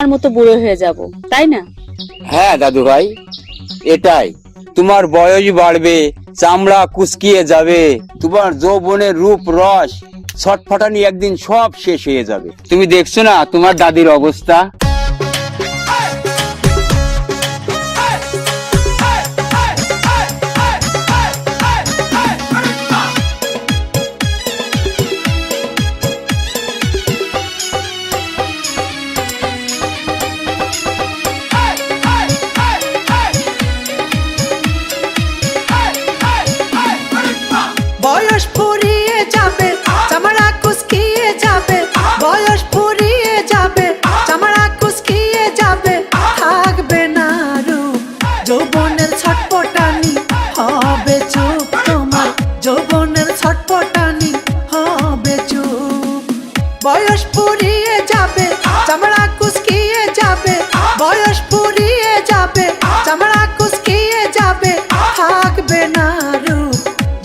আমার মতো বুড়ো হয়ে যাব, তাই না? হ্যাঁ দাদু ভাই এটাই। তোমার বয়স বাড়বে, চামড়া কুচকিয়ে যাবে, তোমার যৌবনের রূপ রস ছটফটানি একদিন সব শেষ হয়ে যাবে। তুমি দেখছ না তোমার দাদির অবস্থা? থাকবে না রূপ।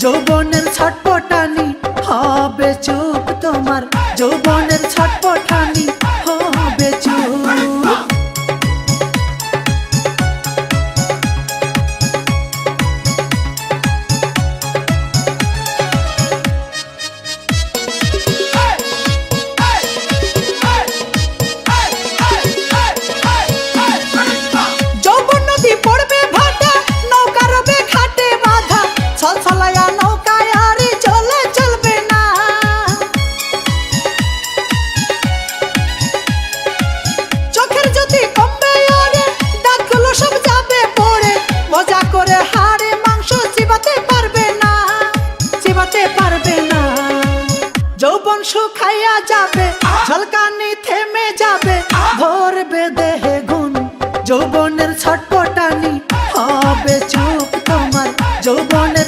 যৌবনের ছটপটানি হবে চুপ তোমার। যৌবনের ছটপটানি হবে শুকাইয়া যাবে ঝলকানি থেমে যাবে ধরবে দেহে গুণ যৌবনের ছটপটানি হবে চুপ তোমার যৌবনের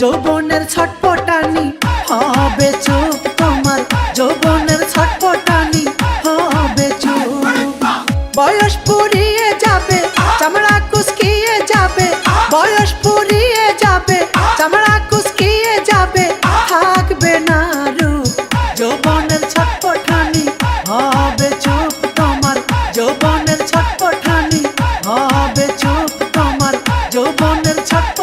যৌবনের ছটপটানি হবে চুপ তোমার। যৌবনের ছটপটানি হবে চুপ বয়স পুরিয়ে যাবে 착